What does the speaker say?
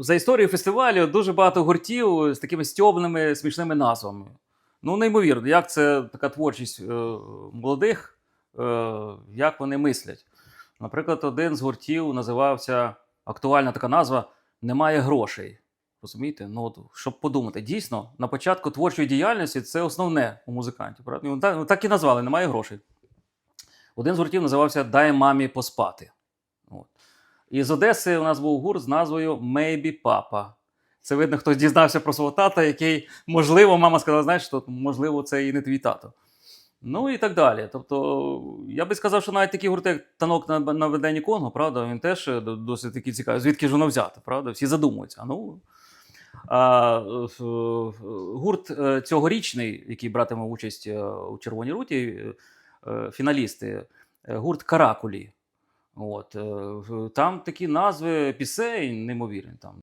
за історією фестивалю дуже багато гуртів з такими стьобними смішними назвами. Ну, неймовірно, як це така творчість е, молодих, е, як вони мислять. Наприклад, один з гуртів називався актуальна така назва Немає грошей. Розумієте? Ну, от, щоб подумати, дійсно, на початку творчої діяльності це основне у музикантів. Ну, Так, ну, так і назвали Немає грошей. Один з гуртів називався Дай мамі поспати. І з Одеси у нас був гурт з назвою Maybe Папа. Це видно, хтось дізнався про свого тата, який, можливо, мама сказала, знаєш, що можливо, це і не твій тато. Ну і так далі. Тобто, я би сказав, що навіть такі гурти, як танок на, на веденні Конго, правда, він теж е, досить таки цікавий. Звідки ж воно взято, правда? Всі задумуються. Ну. А, гурт е, цьогорічний, який братиме участь е, у Червоній руті, фіналісти, гурт Каракулі. От, е, там такі назви пісень, неймовірні. Там